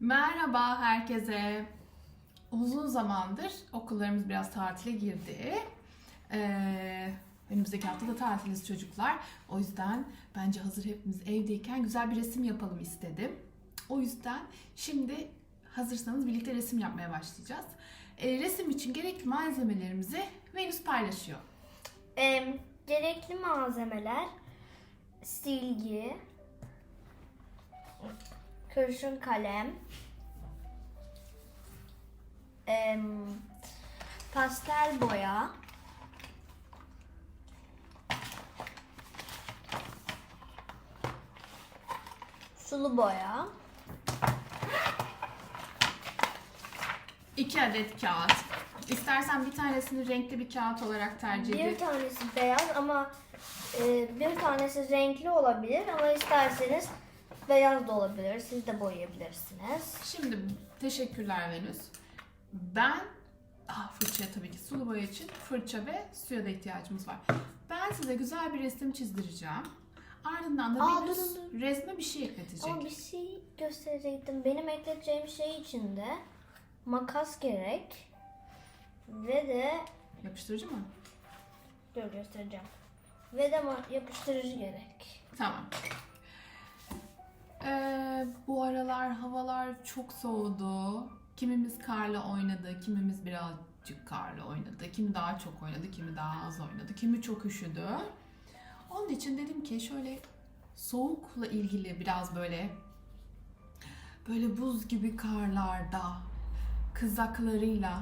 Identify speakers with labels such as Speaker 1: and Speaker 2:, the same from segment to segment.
Speaker 1: Merhaba herkese. Uzun zamandır okullarımız biraz tatile girdi. Ee, önümüzdeki hafta da tatiliz çocuklar. O yüzden bence hazır hepimiz evdeyken güzel bir resim yapalım istedim. O yüzden şimdi hazırsanız birlikte resim yapmaya başlayacağız. Ee, resim için gerekli malzemelerimizi Venüs paylaşıyor.
Speaker 2: Em, gerekli malzemeler silgi, kurşun kalem, em, pastel boya, sulu boya,
Speaker 1: İki adet kağıt. İstersen bir tanesini renkli bir kağıt olarak tercih
Speaker 2: bir
Speaker 1: edin.
Speaker 2: tanesi beyaz ama e, bir tanesi renkli olabilir ama isterseniz beyaz da olabilir. Siz de boyayabilirsiniz.
Speaker 1: Şimdi teşekkürler Venüs. Ben ah fırçaya tabii ki sulu boya için fırça ve suya da ihtiyacımız var. Ben size güzel bir resim çizdireceğim. Ardından da
Speaker 2: Aa,
Speaker 1: Venüs
Speaker 2: durun, durun.
Speaker 1: resme bir şey ekletecek.
Speaker 2: Ama bir şey gösterecektim. Benim ekleteceğim şey için de makas gerek. Ve de
Speaker 1: Yapıştırıcı mı?
Speaker 2: dur göstereceğim. Ve de yapıştırıcı gerek.
Speaker 1: Tamam. Ee, bu aralar havalar çok soğudu. Kimimiz karla oynadı, kimimiz birazcık karla oynadı. Kimi daha çok oynadı, kimi daha az oynadı. Kimi çok üşüdü. Onun için dedim ki şöyle soğukla ilgili biraz böyle böyle buz gibi karlarda kızaklarıyla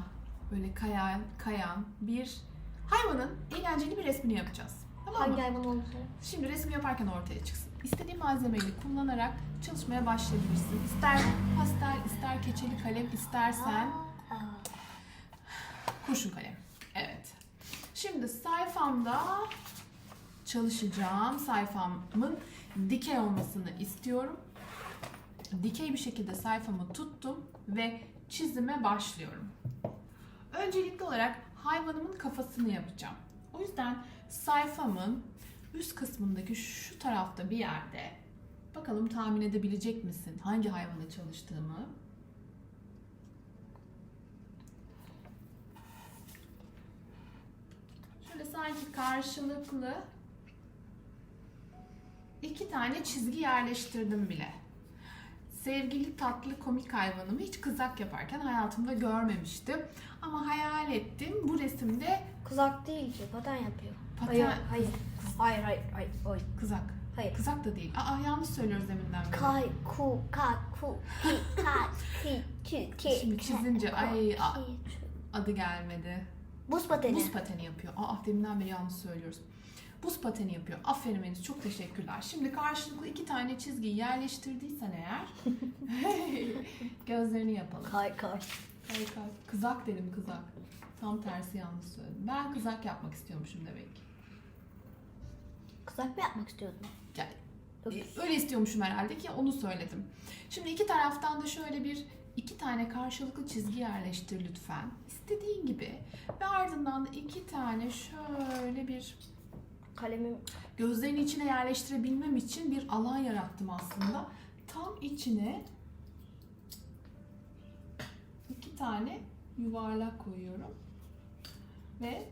Speaker 1: böyle kayan, kayan bir hayvanın eğlenceli bir resmini yapacağız. Tamam mı?
Speaker 2: Hangi hayvan olduğunu
Speaker 1: Şimdi resim yaparken ortaya çıksın. İstediğin malzemeyi kullanarak çalışmaya başlayabilirsin. İster pastel, ister keçeli kalem, istersen kurşun kalem. Evet. Şimdi sayfamda çalışacağım. Sayfamın dikey olmasını istiyorum. Dikey bir şekilde sayfamı tuttum ve çizime başlıyorum. Öncelikli olarak hayvanımın kafasını yapacağım. O yüzden sayfamın üst kısmındaki şu tarafta bir yerde bakalım tahmin edebilecek misin hangi hayvana çalıştığımı? Şöyle sanki karşılıklı iki tane çizgi yerleştirdim bile. Sevgili tatlı komik hayvanımı hiç kızak yaparken hayatımda görmemiştim. Ama hayal ettim bu resimde
Speaker 2: Kızak değil ki paten yapıyor.
Speaker 1: Paten-
Speaker 2: Hayır hayır. Hayır hayır hayır. hayır.
Speaker 1: kızak.
Speaker 2: Hayır.
Speaker 1: Kızak da değil. Aa yanlış söylüyoruz deminden beri.
Speaker 2: Kay, ku, ka, ku, ki, ka, ki, ki, ki.
Speaker 1: Şimdi çizince, ay, a-. Adı gelmedi.
Speaker 2: Buz pateni.
Speaker 1: Buz pateni yapıyor. Aa deminden beri yanlış söylüyoruz. Buz pateni yapıyor. Aferin Enis. Çok teşekkürler. Şimdi karşılıklı iki tane çizgiyi yerleştirdiysen eğer gözlerini yapalım.
Speaker 2: Kay kay.
Speaker 1: Harika. Kızak dedim kızak. Tam tersi yanlış söyledim. Ben kızak yapmak istiyormuşum demek ki.
Speaker 2: Kızak mı yapmak istiyordun?
Speaker 1: Yani e, öyle istiyormuşum herhalde ki onu söyledim. Şimdi iki taraftan da şöyle bir iki tane karşılıklı çizgi yerleştir lütfen. İstediğin gibi. Ve ardından da iki tane şöyle bir
Speaker 2: Kalemim
Speaker 1: gözlerin içine yerleştirebilmem için bir alan yarattım aslında. Tam içine iki tane yuvarlak koyuyorum. Ve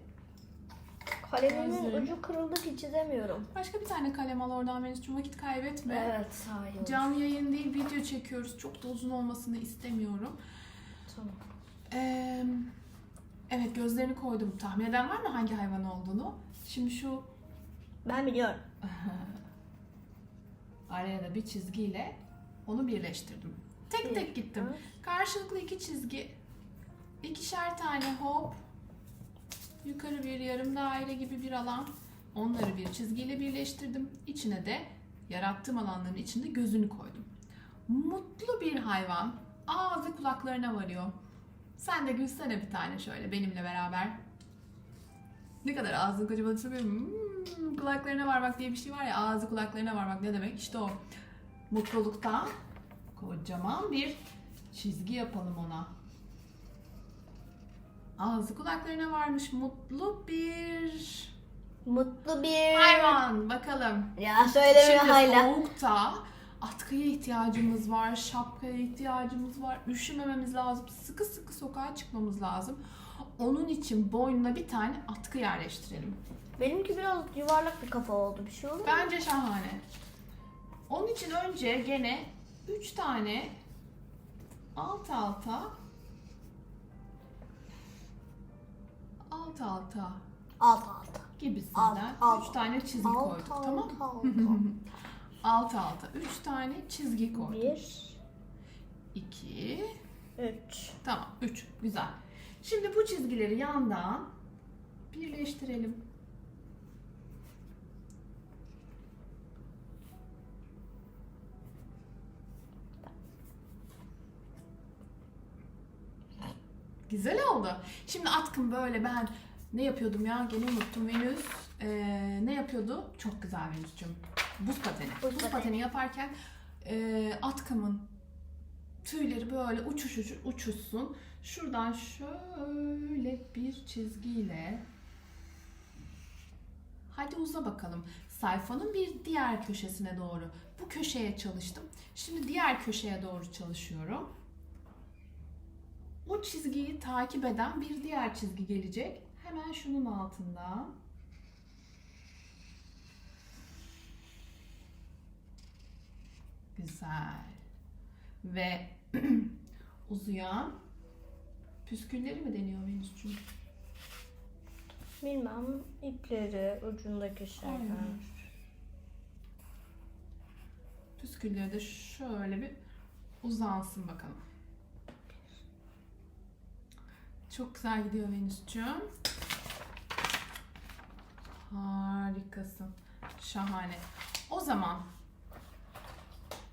Speaker 2: Kalemimin ucu kırıldı ki çizemiyorum.
Speaker 1: başka bir tane kalem al oradan Venüs'cüğüm vakit kaybetme.
Speaker 2: Evet olur.
Speaker 1: Canlı yayın değil video çekiyoruz. Çok da uzun olmasını istemiyorum.
Speaker 2: Tamam.
Speaker 1: Ee, evet gözlerini koydum. Tahmin eden var mı hangi hayvan olduğunu? Şimdi şu
Speaker 2: Ben biliyorum.
Speaker 1: araya da bir çizgiyle onu birleştirdim. Tek tek gittim. Karşılıklı iki çizgi. ikişer tane hop. Yukarı bir yarım daire gibi bir alan. Onları bir çizgiyle birleştirdim. İçine de yarattığım alanların içinde gözünü koydum. Mutlu bir hayvan. Ağzı kulaklarına varıyor. Sen de gülsene bir tane şöyle benimle beraber. Ne kadar ağzın kocaman söylüyorum. Hmm, kulaklarına varmak diye bir şey var ya. Ağzı kulaklarına varmak ne demek? İşte o. Mutlulukta kocaman bir çizgi yapalım ona. Ağzı kulaklarına varmış mutlu bir
Speaker 2: Mutlu bir...
Speaker 1: hayvan. Bakalım.
Speaker 2: Ya söyleme
Speaker 1: Şimdi
Speaker 2: hala.
Speaker 1: soğukta atkıya ihtiyacımız var, şapkaya ihtiyacımız var. Üşümememiz lazım. Sıkı sıkı sokağa çıkmamız lazım. Onun için boynuna bir tane atkı yerleştirelim.
Speaker 2: Benimki biraz yuvarlak bir kafa oldu. Bir şey olur mu?
Speaker 1: Bence şahane. Onun için önce gene 3 tane alt alta alt alta
Speaker 2: Alt alta.
Speaker 1: gibisinden
Speaker 2: Alt,
Speaker 1: 3 tane çizgi
Speaker 2: Alt
Speaker 1: koyduk
Speaker 2: alta.
Speaker 1: tamam mı?
Speaker 2: alta.
Speaker 1: Alt alta 3 tane çizgi koyduk.
Speaker 2: Bir,
Speaker 1: 2
Speaker 2: üç.
Speaker 1: Tamam 3 güzel. Şimdi bu çizgileri yandan birleştirelim. Güzel oldu. Şimdi atkım böyle ben ne yapıyordum ya gene unuttum Venüs. Ee, ne yapıyordu? Çok güzel Venüs'cüğüm. Buz pateni.
Speaker 2: Buz
Speaker 1: Buz,
Speaker 2: pateni.
Speaker 1: pateni yaparken e, atkımın tüyleri böyle uçuş uçuş uçuşsun. Şuradan şöyle bir çizgiyle Hadi uza bakalım. Sayfanın bir diğer köşesine doğru. Bu köşeye çalıştım. Şimdi diğer köşeye doğru çalışıyorum. O çizgiyi takip eden bir diğer çizgi gelecek. Hemen şunun altında. Güzel. Ve uzayan püskülleri mi deniyor Venüs'cüğüm?
Speaker 2: Bilmem ipleri ucundaki şeyler.
Speaker 1: Aynen. Püskülleri de şöyle bir uzansın bakalım. Çok güzel gidiyor Venüs'cüğüm. Harikasın. Şahane. O zaman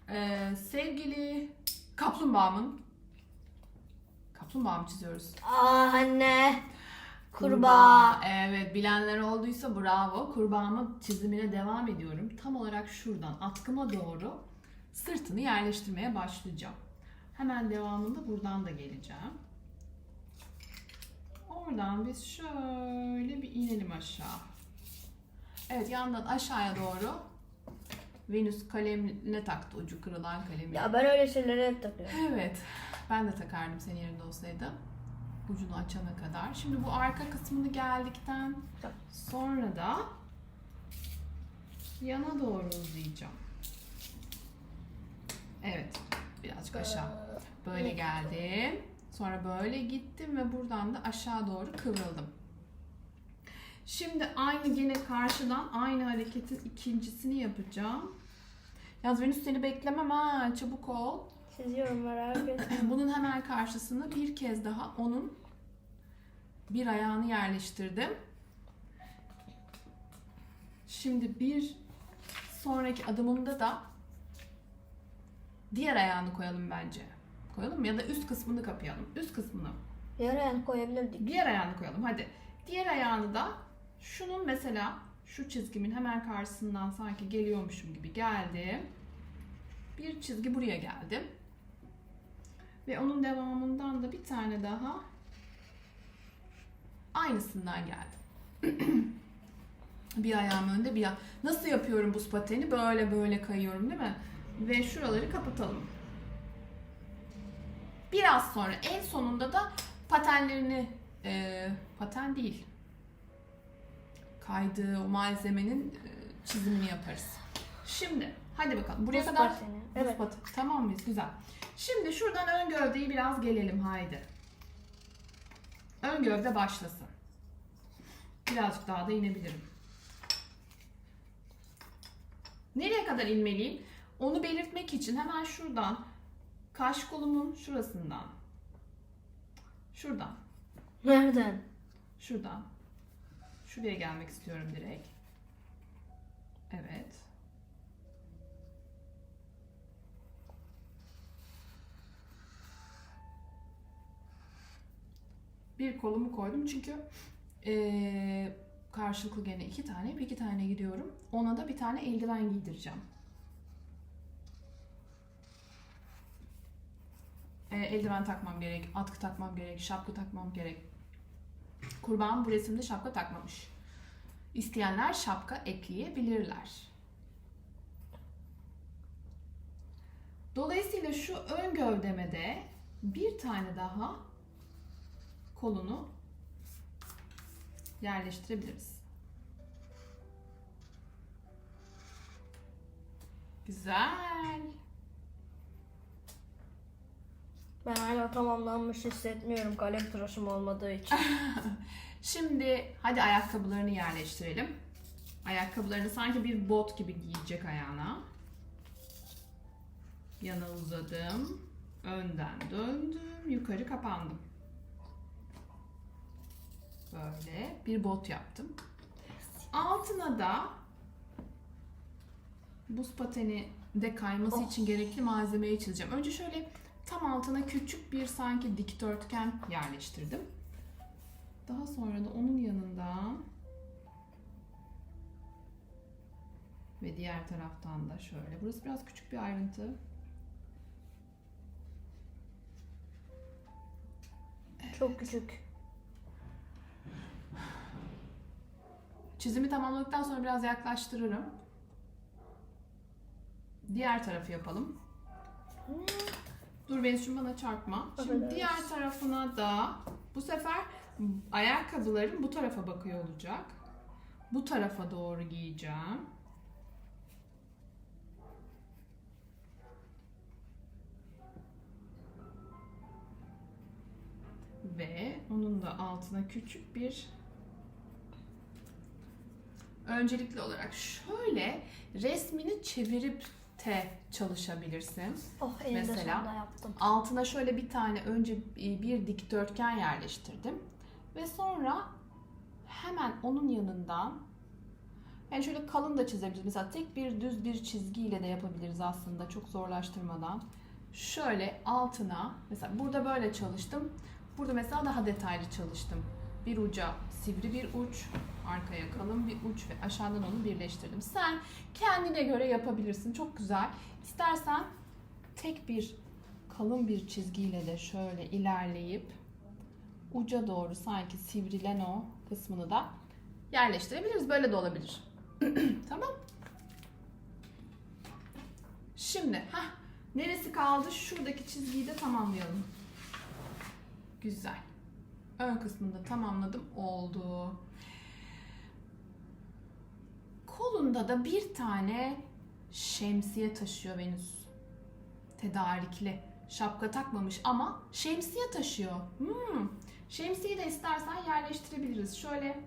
Speaker 1: eee, sevgili kaplumbağamın kaplumbağa mı çiziyoruz?
Speaker 2: Aa anne. Kurbağa.
Speaker 1: Evet bilenler olduysa bravo. Kurbağamın çizimine devam ediyorum. Tam olarak şuradan atkıma doğru sırtını yerleştirmeye başlayacağım. Hemen devamında buradan da geleceğim. Oradan biz şöyle bir inelim aşağı. Evet yandan aşağıya doğru Venüs kalemine taktı ucu kırılan kalemi.
Speaker 2: Ya ben öyle şeylere hep takıyorum.
Speaker 1: Evet. Ben de takardım senin yerinde olsaydım. Ucunu açana kadar. Şimdi bu arka kısmını geldikten sonra da yana doğru uzayacağım. Evet. Birazcık aşağı. Böyle geldim. Sonra böyle gittim ve buradan da aşağı doğru kıvrıldım. Şimdi aynı gene karşıdan aynı hareketin ikincisini yapacağım. Yalnız Venüs seni beklemem ha. Çabuk ol.
Speaker 2: Çiziyorum merak etme.
Speaker 1: Bunun hemen karşısına bir kez daha onun bir ayağını yerleştirdim. Şimdi bir sonraki adımımda da diğer ayağını koyalım bence. Koyalım? Ya da üst kısmını kapayalım. Üst kısmını.
Speaker 2: Yarın koyabilirdik.
Speaker 1: Diğer ayağını koyalım hadi. Diğer ayağını da şunun mesela şu çizgimin hemen karşısından sanki geliyormuşum gibi geldim. Bir çizgi buraya geldim. Ve onun devamından da bir tane daha aynısından geldim. bir ayağım önde bir ayağım. Nasıl yapıyorum buz pateni? Böyle böyle kayıyorum değil mi? Ve şuraları kapatalım. Biraz sonra en sonunda da patenlerini e, paten değil kaydığı o malzemenin e, çizimini yaparız. Şimdi hadi bakalım buraya
Speaker 2: Buz
Speaker 1: kadar
Speaker 2: pateni,
Speaker 1: buz
Speaker 2: evet.
Speaker 1: pateni. Tamam mıyız? Güzel. Şimdi şuradan ön gövdeyi biraz gelelim haydi. Ön gövde başlasın. Birazcık daha da inebilirim. Nereye kadar inmeliyim? Onu belirtmek için hemen şuradan kaş kolumun şurasından şuradan
Speaker 2: Nereden?
Speaker 1: Şuradan. Şuraya gelmek istiyorum direkt. Evet. Bir kolumu koydum çünkü eee, karşılıklı gene iki tane, bir iki tane gidiyorum. Ona da bir tane eldiven giydireceğim. Eee, eldiven takmam gerek, atkı takmam gerek, şapka takmam gerek. Kurban bu resimde şapka takmamış. İsteyenler şapka ekleyebilirler. Dolayısıyla şu ön gövdeme bir tane daha kolunu yerleştirebiliriz. Güzel.
Speaker 2: Ben hala tamamlanmış hissetmiyorum kalem tıraşım olmadığı için.
Speaker 1: Şimdi hadi ayakkabılarını yerleştirelim. Ayakkabılarını sanki bir bot gibi giyecek ayağına. Yana uzadım. Önden döndüm. Yukarı kapandım. Böyle bir bot yaptım. Altına da buz pateni de kayması
Speaker 2: Oh.
Speaker 1: için gerekli malzemeyi çizeceğim. Önce şöyle tam altına küçük bir sanki dikdörtgen yerleştirdim. Daha sonra da onun yanından ve diğer taraftan da şöyle. Burası biraz küçük bir ayrıntı.
Speaker 2: Çok küçük.
Speaker 1: Çizimi tamamladıktan sonra biraz yaklaştırırım. Diğer tarafı yapalım. Dur Venüs'cüğüm bana çarpma. Şimdi
Speaker 2: Affedersin.
Speaker 1: diğer tarafına da bu sefer ayakkabılarım bu tarafa bakıyor olacak. Bu tarafa doğru giyeceğim. Ve onun da altına küçük bir öncelikli olarak şöyle resmini çevirip de çalışabilirsin.
Speaker 2: Oh elimde
Speaker 1: Mesela?
Speaker 2: yaptım.
Speaker 1: Altına şöyle bir tane önce bir dikdörtgen yerleştirdim. Ve sonra hemen onun yanından yani şöyle kalın da çizebiliriz. Mesela tek bir düz bir çizgiyle de yapabiliriz aslında çok zorlaştırmadan. Şöyle altına mesela burada böyle çalıştım. Burada mesela daha detaylı çalıştım. Bir uca sivri bir uç, arkaya kalın bir uç ve aşağıdan onu birleştirdim. Sen kendine göre yapabilirsin. Çok güzel. İstersen tek bir kalın bir çizgiyle de şöyle ilerleyip uca doğru sanki sivrilen o kısmını da yerleştirebiliriz. Böyle de olabilir. tamam. Şimdi heh, neresi kaldı? Şuradaki çizgiyi de tamamlayalım. Güzel. Ön kısmını da tamamladım. Oldu. Kolunda da bir tane şemsiye taşıyor Venüs tedarikli. Şapka takmamış ama şemsiye taşıyor. Hmm. Şemsiyeyi de istersen yerleştirebiliriz. Şöyle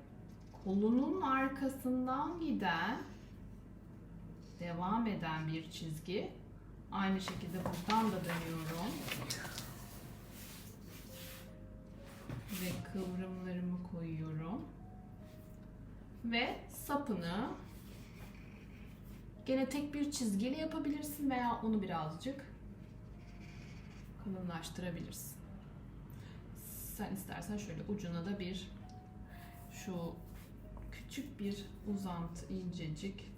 Speaker 1: kolunun arkasından giden devam eden bir çizgi. Aynı şekilde buradan da dönüyorum. Ve kıvrımlarımı koyuyorum. Ve sapını Gene tek bir çizgiyle yapabilirsin veya onu birazcık kalınlaştırabilirsin. Sen istersen şöyle ucuna da bir şu küçük bir uzantı incecik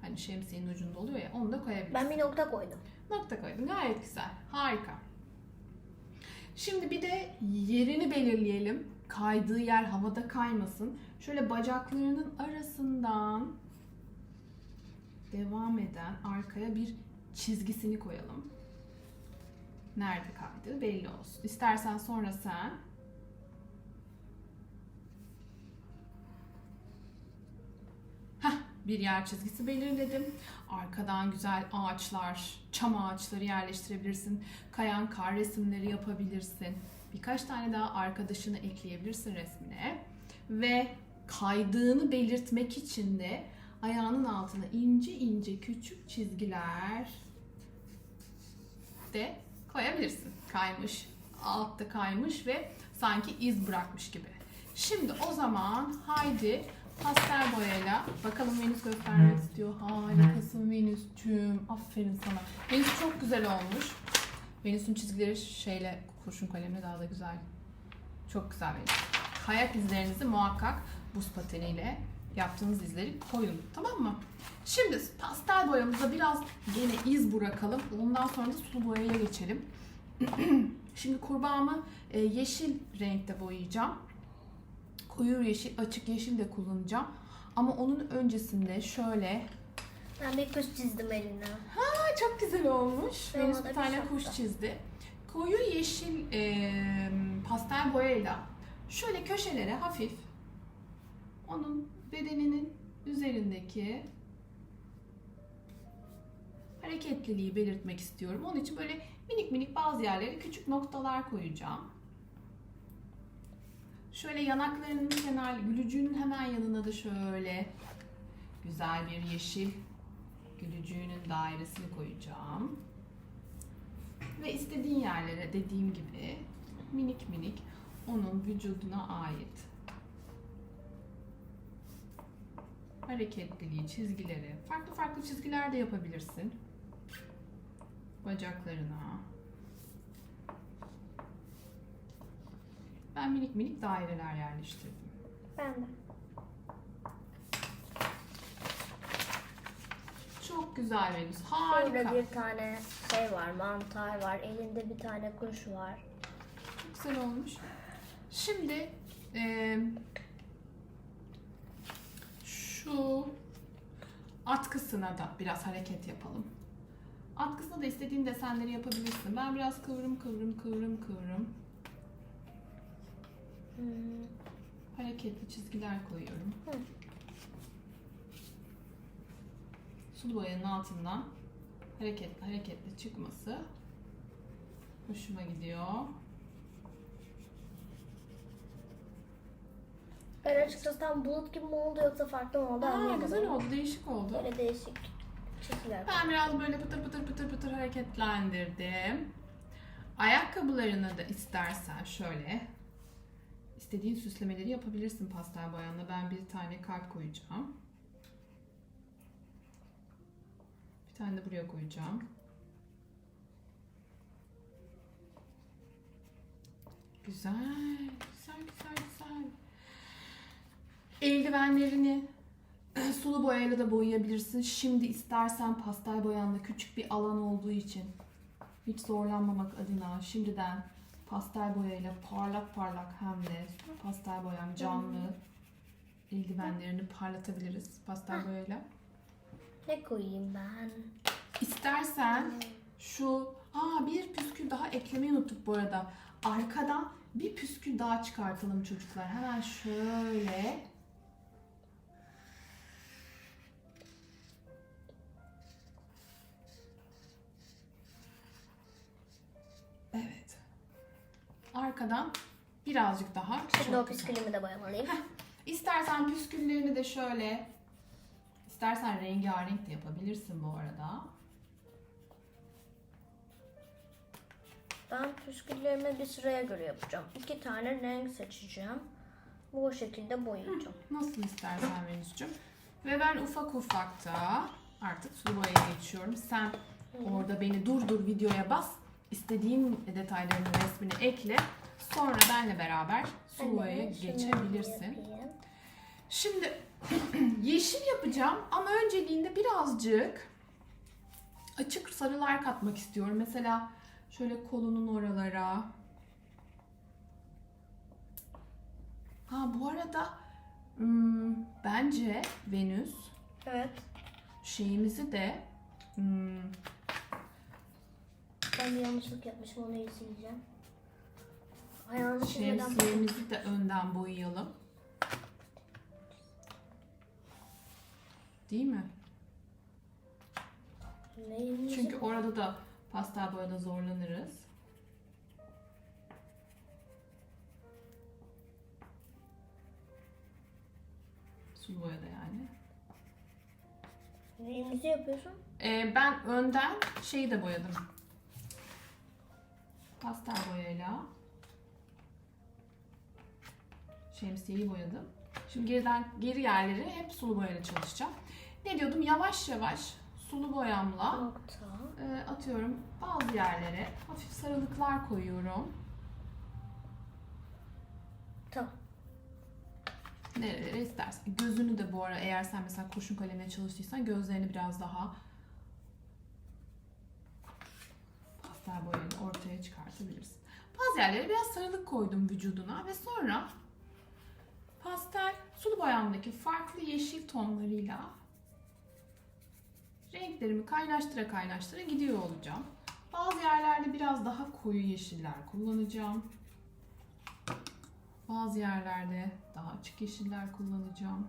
Speaker 1: hani şemsiyenin ucunda oluyor ya onu da koyabilirsin.
Speaker 2: Ben bir nokta koydum.
Speaker 1: Nokta koydum. Gayet güzel. Harika. Şimdi bir de yerini belirleyelim. Kaydığı yer havada kaymasın. Şöyle bacaklarının arasından devam eden arkaya bir çizgisini koyalım. Nerede kaydığı belli olsun. İstersen sonra sen bir yer çizgisi belirledim. Arkadan güzel ağaçlar, çam ağaçları yerleştirebilirsin. Kayan kar resimleri yapabilirsin. Birkaç tane daha arkadaşını ekleyebilirsin resmine. Ve kaydığını belirtmek için de ayağının altına ince ince küçük çizgiler de koyabilirsin. Kaymış, altta kaymış ve sanki iz bırakmış gibi. Şimdi o zaman haydi pastel boyayla bakalım Venüs göstermek istiyor. Harikasın Venüs'cüğüm. Aferin sana. Venüs çok güzel olmuş. Venüs'ün çizgileri şeyle kurşun kalemle daha da güzel. Çok güzel Venüs. Kayak izlerinizi muhakkak buz pateniyle yaptığınız izleri koyun. Tamam mı? Şimdi pastel boyamızda biraz gene iz bırakalım. Ondan sonra da sulu boyaya geçelim. Şimdi kurbağamı e, yeşil renkte boyayacağım. Koyu yeşil, açık yeşil de kullanacağım. Ama onun öncesinde şöyle
Speaker 2: Ben bir kuş çizdim eline.
Speaker 1: Ha çok güzel olmuş.
Speaker 2: Da
Speaker 1: bir
Speaker 2: bir
Speaker 1: tane
Speaker 2: şapka.
Speaker 1: kuş çizdi. Koyu yeşil e, pastel boyayla şöyle köşelere hafif onun bedeninin üzerindeki hareketliliği belirtmek istiyorum. Onun için böyle minik minik bazı yerlere küçük noktalar koyacağım. Şöyle yanaklarının kenar, gülücüğünün hemen yanına da şöyle güzel bir yeşil gülücüğünün dairesini koyacağım. Ve istediğin yerlere dediğim gibi minik minik onun vücuduna ait hareketliliği, çizgileri, farklı farklı çizgiler de yapabilirsin. Bacaklarına. Ben minik minik daireler yerleştirdim.
Speaker 2: Ben de.
Speaker 1: Çok güzel Venüs.
Speaker 2: Burada
Speaker 1: Harika.
Speaker 2: bir tane şey var, mantar var. Elinde bir tane kuş var.
Speaker 1: Çok güzel olmuş. Şimdi eee, şu atkısına da biraz hareket yapalım. Atkısına da istediğin desenleri yapabilirsin. Ben biraz kıvrım kıvrım kıvrım kıvrım
Speaker 2: Hmm,
Speaker 1: hareketli çizgiler koyuyorum.
Speaker 2: Hı.
Speaker 1: Sulu boyanın altından hareketli hareketli çıkması hoşuma gidiyor.
Speaker 2: Ben açıkçası tam bulut gibi mi oldu yoksa farklı mı oldu
Speaker 1: Aa,
Speaker 2: anlayamadım.
Speaker 1: güzel oldu, değişik oldu.
Speaker 2: Böyle değişik çizgiler.
Speaker 1: Ben biraz böyle pıtır pıtır pıtır pıtır hareketlendirdim. Ayakkabılarına da istersen şöyle istediğin süslemeleri yapabilirsin pastel boyanla. Ben bir tane kalp koyacağım. Bir tane de buraya koyacağım. Güzel, güzel, güzel, güzel. Eldivenlerini sulu boyayla da boyayabilirsin. Şimdi istersen pastel boyanla küçük bir alan olduğu için hiç zorlanmamak adına şimdiden pastel boyayla parlak parlak hem de pastel boyam canlı eldivenlerini parlatabiliriz pastel boyayla.
Speaker 2: Ne koyayım ben?
Speaker 1: İstersen şu aa bir püskül daha eklemeyi unuttuk bu arada. Arkadan bir püskül daha çıkartalım çocuklar. Hemen şöyle Arkadan birazcık daha.
Speaker 2: Şimdi o püskülümü de boyamalıyım.
Speaker 1: İstersen püsküllerini de şöyle istersen rengarenk de yapabilirsin bu arada.
Speaker 2: Ben püsküllerimi bir sıraya göre yapacağım. İki tane renk seçeceğim. Bu şekilde boyayacağım.
Speaker 1: Nasıl istersen Venüs'cüğüm. Ve ben ufak ufak da artık sulu boyaya geçiyorum. Sen orada beni durdur videoya bas. İstediğin detaylarını resmini ekle. Sonra benle beraber sulu boyaya
Speaker 2: Anne, şunu
Speaker 1: geçebilirsin. Şimdi yeşil yapacağım ama önceliğinde birazcık açık sarılar katmak istiyorum. Mesela şöyle kolunun oralara. Ha bu arada hmm, bence Venüs
Speaker 2: Evet.
Speaker 1: şeyimizi de hmm,
Speaker 2: Ben bir yanlışlık yapmışım onu sileceğim. Ayağını çizmeden
Speaker 1: şemsiyemizi de önden boyayalım. Değil mi?
Speaker 2: Neyimizi
Speaker 1: Çünkü orada da pastel boyada zorlanırız. Sulu boyada yani.
Speaker 2: Neyimizi yapıyorsun?
Speaker 1: Ee, ben önden şeyi de boyadım. Pastel boyayla. Şemsiyeyi boyadım. Şimdi geriden geri yerleri hep sulu boyayla çalışacağım. Ne diyordum? Yavaş yavaş sulu boyamla
Speaker 2: Nokta.
Speaker 1: e, atıyorum bazı yerlere hafif sarılıklar koyuyorum.
Speaker 2: Tamam.
Speaker 1: Nerelere istersen. Gözünü de bu ara eğer sen mesela kurşun kalemle çalıştıysan gözlerini biraz daha pastel boyayla ortaya çıkartabilirsin. Bazı yerlere biraz sarılık koydum vücuduna ve sonra pastel sulu boyamdaki farklı yeşil tonlarıyla renklerimi kaynaştıra kaynaştıra gidiyor olacağım. Bazı yerlerde biraz daha koyu yeşiller kullanacağım. Bazı yerlerde daha açık yeşiller kullanacağım.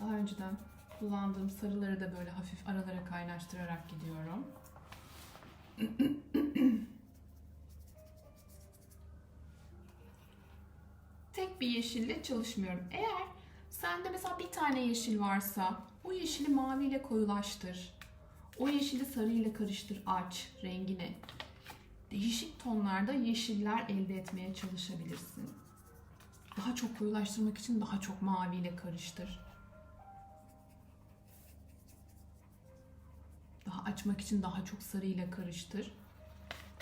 Speaker 1: Daha önceden kullandığım sarıları da böyle hafif aralara kaynaştırarak gidiyorum. Tek bir yeşille çalışmıyorum. Eğer sende mesela bir tane yeşil varsa o yeşili maviyle koyulaştır. O yeşili sarıyla karıştır, aç rengini. Değişik tonlarda yeşiller elde etmeye çalışabilirsin. Daha çok koyulaştırmak için daha çok maviyle karıştır. Daha açmak için daha çok sarıyla karıştır.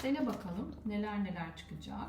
Speaker 1: Dene bakalım neler neler çıkacak.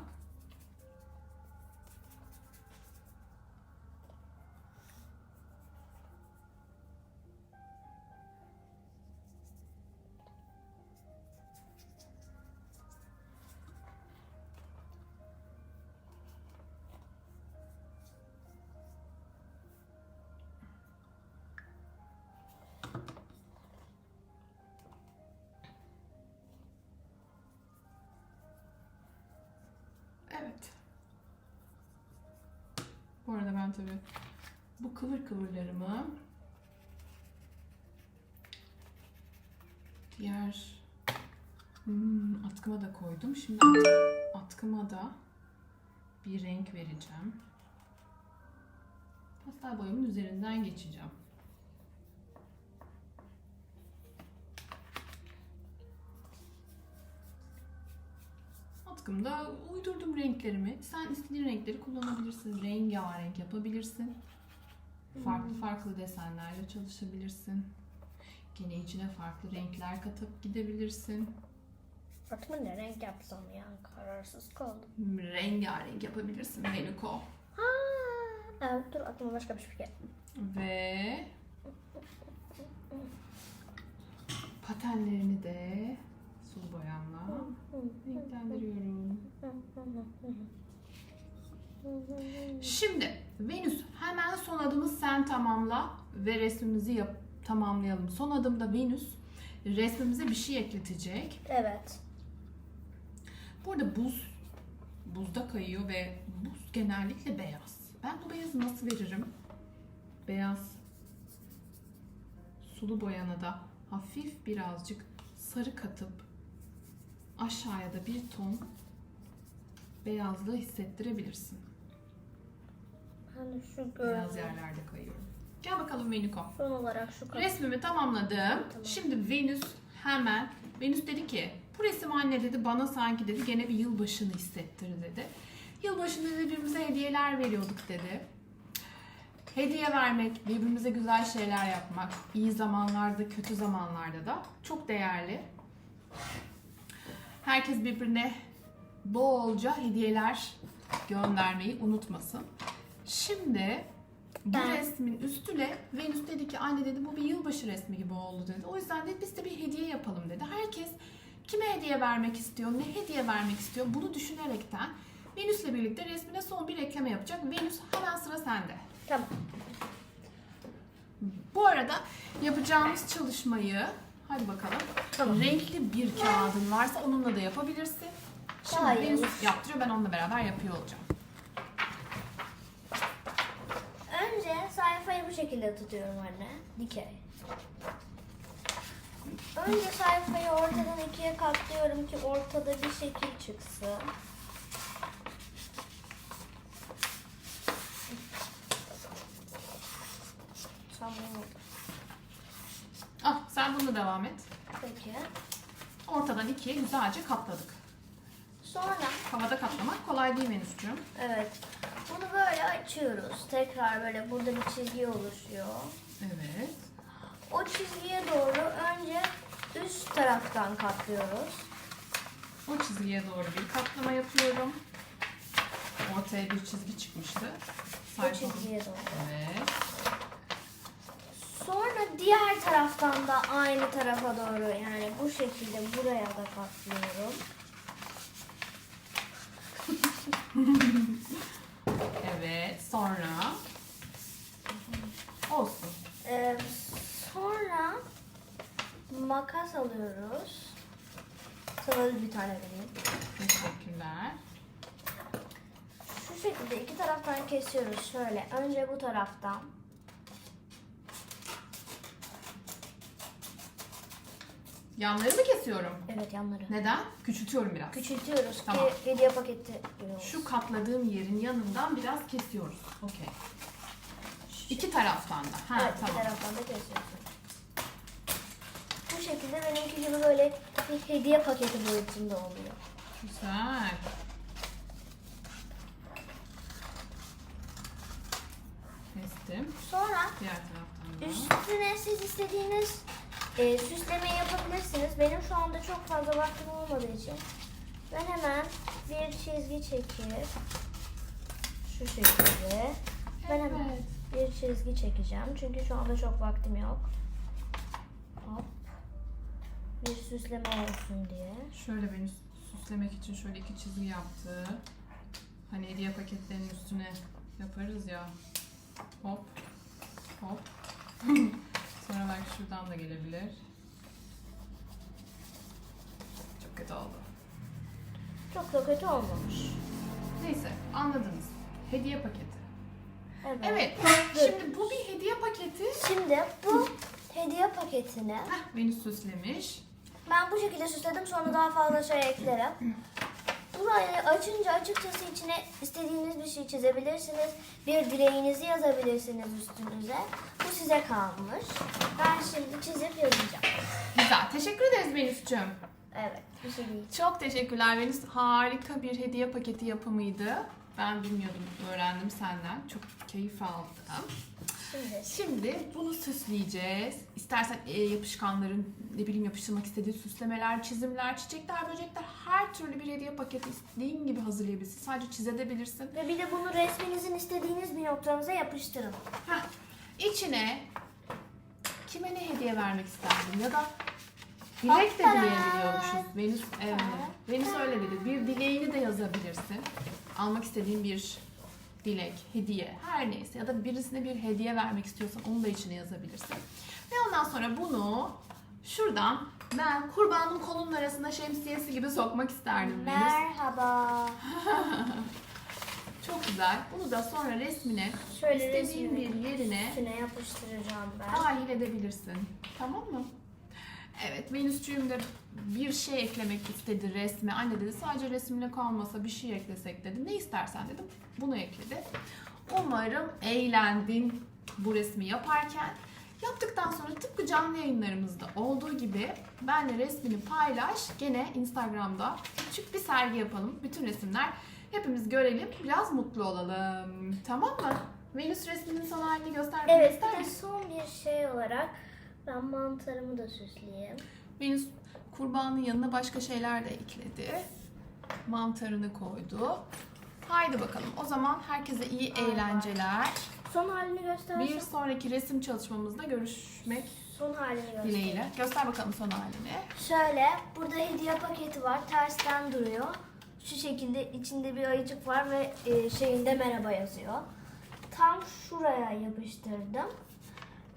Speaker 1: Bu arada ben tabii bu kıvır kıvırlarımı diğer hmm, atkıma da koydum. Şimdi at- atkıma da bir renk vereceğim. Pastel boyamın üzerinden geçeceğim. Atkımda uydurdum renklerimi. Sen istediğin renkleri kullanabilirsin. Rengarenk yapabilirsin. Farklı farklı desenlerle çalışabilirsin. Gene içine farklı renkler katıp gidebilirsin.
Speaker 2: Fatma ne renk yapsam ya kararsız kaldım.
Speaker 1: Rengarenk yapabilirsin Meliko.
Speaker 2: Ha, evet dur aklıma başka bir şey geldi.
Speaker 1: Ve patenlerini de sulu boyamla renklendiriyorum. Şimdi Venüs hemen son adımı sen tamamla ve resmimizi yap tamamlayalım. Son adımda Venüs resmimize bir şey ekletecek.
Speaker 2: Evet.
Speaker 1: Burada buz buzda kayıyor ve buz genellikle beyaz. Ben bu beyazı nasıl veririm? Beyaz sulu boyana da hafif birazcık sarı katıp aşağıya da bir ton beyazlığı hissettirebilirsin.
Speaker 2: De şu
Speaker 1: Beyaz
Speaker 2: gördüm.
Speaker 1: yerlerde kayıyorum. Gel bakalım Veniko.
Speaker 2: Son olarak şu kadar.
Speaker 1: Resmimi tamamladım. Şimdi Venüs hemen Venüs dedi ki bu resim anne dedi bana sanki dedi gene bir yılbaşını hissettir dedi. Yılbaşında birbirimize hediyeler veriyorduk dedi. Hediye vermek, birbirimize güzel şeyler yapmak, iyi zamanlarda, kötü zamanlarda da çok değerli. Herkes birbirine bolca hediyeler göndermeyi unutmasın. Şimdi bu
Speaker 2: Ben-
Speaker 1: resmin üstüne Venüs dedi ki anne dedi bu bir yılbaşı resmi gibi oldu dedi. O yüzden dedi biz de bir hediye yapalım dedi. Herkes kime hediye vermek istiyor, ne hediye vermek istiyor bunu düşünerekten Venüs'le birlikte resmine son bir ekleme yapacak. Venüs hemen sıra sende.
Speaker 2: Tamam.
Speaker 1: Bu arada yapacağımız çalışmayı hadi bakalım.
Speaker 2: Tamam.
Speaker 1: Renkli bir kağıdın varsa onunla da yapabilirsin. Şimdi
Speaker 2: Hayır.
Speaker 1: Venüs yaptırıyor ben onunla beraber yapıyor olacağım.
Speaker 2: Önce sayfayı bu şekilde tutuyorum anne. Dikey. Önce sayfayı ortadan ikiye katlıyorum ki ortada bir şekil çıksın. Tamam.
Speaker 1: Ah sen bununla devam et.
Speaker 2: Peki.
Speaker 1: Ortadan ikiye güzelce katladık.
Speaker 2: Sonra
Speaker 1: Havada katlamak kolay değil Venüs'cüğüm.
Speaker 2: evet. Bunu böyle açıyoruz. Tekrar böyle burada bir çizgi oluşuyor.
Speaker 1: Evet.
Speaker 2: O çizgiye doğru önce üst taraftan katlıyoruz.
Speaker 1: O çizgiye doğru bir katlama yapıyorum. Ortaya bir çizgi çıkmıştı.
Speaker 2: O çizgiye doğru.
Speaker 1: Evet.
Speaker 2: Diğer taraftan da aynı tarafa doğru yani bu şekilde buraya da katlıyorum.
Speaker 1: Evet. Sonra Olsun.
Speaker 2: Ee, sonra makas alıyoruz. Sana bir tane vereyim.
Speaker 1: Teşekkürler.
Speaker 2: Şu şekilde iki taraftan kesiyoruz şöyle. Önce bu taraftan.
Speaker 1: Yanları mı kesiyorum?
Speaker 2: Evet yanları.
Speaker 1: Neden? Küçültüyorum biraz.
Speaker 2: Küçültüyoruz
Speaker 1: Tamam.
Speaker 2: ki hediye paketi gibi olsun.
Speaker 1: Şu katladığım yerin yanından biraz kesiyoruz. Okey. İki taraftan da. Ha
Speaker 2: evet, iki
Speaker 1: tamam.
Speaker 2: taraftan da kesiyorsun. Bu şekilde benimki gibi böyle bir hediye paketi boyutunda oluyor.
Speaker 1: Güzel. Kestim.
Speaker 2: Sonra
Speaker 1: Diğer taraftan da.
Speaker 2: üstüne siz istediğiniz e, süslemeyi yapabilirsiniz. Benim şu anda çok fazla vaktim olmadığı için ben hemen bir çizgi çekip şu şekilde ben hemen bir çizgi çekeceğim. Çünkü şu anda çok vaktim yok. Hop. Bir süsleme olsun diye.
Speaker 1: Şöyle beni süslemek için şöyle iki çizgi yaptı. Hani hediye paketlerinin üstüne yaparız ya. Hop. Hop. Sonra belki şuradan da gelebilir. Çok kötü oldu.
Speaker 2: Çok da kötü olmamış.
Speaker 1: Neyse anladınız. Hediye paketi.
Speaker 2: Evet.
Speaker 1: Evet. Şimdi bu bir hediye paketi.
Speaker 2: Şimdi bu hediye paketini
Speaker 1: Heh, beni süslemiş.
Speaker 2: ben bu şekilde süsledim. Sonra daha fazla şey eklerim. Burayı açınca açıkçası içine istediğiniz bir şey çizebilirsiniz. Bir dileğinizi yazabilirsiniz üstünüze. Bu size kalmış. Ben şimdi çizip yazacağım.
Speaker 1: Güzel. Teşekkür ederiz Venüs'cüğüm.
Speaker 2: Evet, bir şey değil.
Speaker 1: Çok teşekkürler Venüs. Harika bir hediye paketi yapımıydı. Ben bilmiyordum, öğrendim senden. Çok keyif aldım.
Speaker 2: Şimdi
Speaker 1: Şimdi bunu süsleyeceğiz. İstersen e, yapışkanların ne bileyim yapıştırmak istediği süslemeler, çizimler, çiçekler, böcekler her türlü bir hediye paketi istediğin gibi hazırlayabilirsin. Sadece çizebilirsin.
Speaker 2: ve bir de bunu resminizin istediğiniz bir noktanıza yapıştırın.
Speaker 1: Heh. İçine kime ne hediye vermek isterdin ya da dilek de dileyebiliyormuşuz. Venüs, evet. Venüs öyle dedi. Bir dileğini de yazabilirsin. Almak istediğin bir dilek, hediye, her neyse ya da birisine bir hediye vermek istiyorsan onu da içine yazabilirsin. Ve ondan sonra bunu şuradan ben kurbanın kolunun arasına şemsiyesi gibi sokmak isterdim.
Speaker 2: Merhaba.
Speaker 1: Çok güzel. Bunu da sonra resmine
Speaker 2: Şöyle
Speaker 1: istediğin
Speaker 2: resmini
Speaker 1: bir yerine
Speaker 2: üstüne yapıştıracağım ben.
Speaker 1: dahil edebilirsin. Tamam mı? Evet, Venüsçüğüm de bir şey eklemek istedi resme. Anne dedi sadece resimle kalmasa bir şey eklesek dedi. Ne istersen dedim. Bunu ekledi. Umarım eğlendin bu resmi yaparken. Yaptıktan sonra tıpkı canlı yayınlarımızda olduğu gibi benle resmini paylaş. Gene Instagram'da küçük bir sergi yapalım. Bütün resimler hepimiz görelim. Biraz mutlu olalım. Tamam mı? Venüs resminin son halini göstermek
Speaker 2: Evet,
Speaker 1: ister
Speaker 2: de
Speaker 1: misin?
Speaker 2: son bir şey olarak ben mantarımı da süsleyeyim.
Speaker 1: Venüs kurbanın yanına başka şeyler de ekledi. Mantarını koydu. Haydi bakalım. O zaman herkese iyi eğlenceler.
Speaker 2: Son halini göster.
Speaker 1: Bir sonraki resim çalışmamızda görüşmek
Speaker 2: Son halini göster.
Speaker 1: dileğiyle. Göster bakalım son halini.
Speaker 2: Şöyle, burada hediye paketi var. Tersten duruyor. Şu şekilde içinde bir ayıcık var ve e, şeyinde merhaba yazıyor. Tam şuraya yapıştırdım.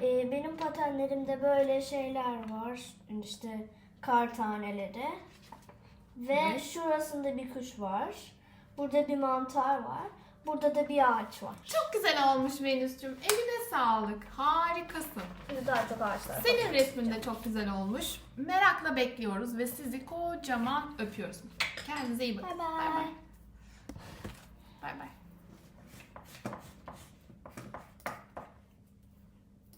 Speaker 2: E, benim patenlerimde böyle şeyler var. İşte kar taneleri. Ve
Speaker 1: Evet.
Speaker 2: şurasında bir kuş var. Burada bir mantar var. Burada da bir ağaç var.
Speaker 1: Çok güzel olmuş Venüs'cüğüm. Eline sağlık. Harikasın.
Speaker 2: Şimdi daha çok ağaçlar.
Speaker 1: Senin resmin de çok güzel olmuş. Merakla bekliyoruz ve sizi kocaman öpüyoruz. Kendinize iyi bakın.
Speaker 2: Bye bye.
Speaker 1: Bay bay.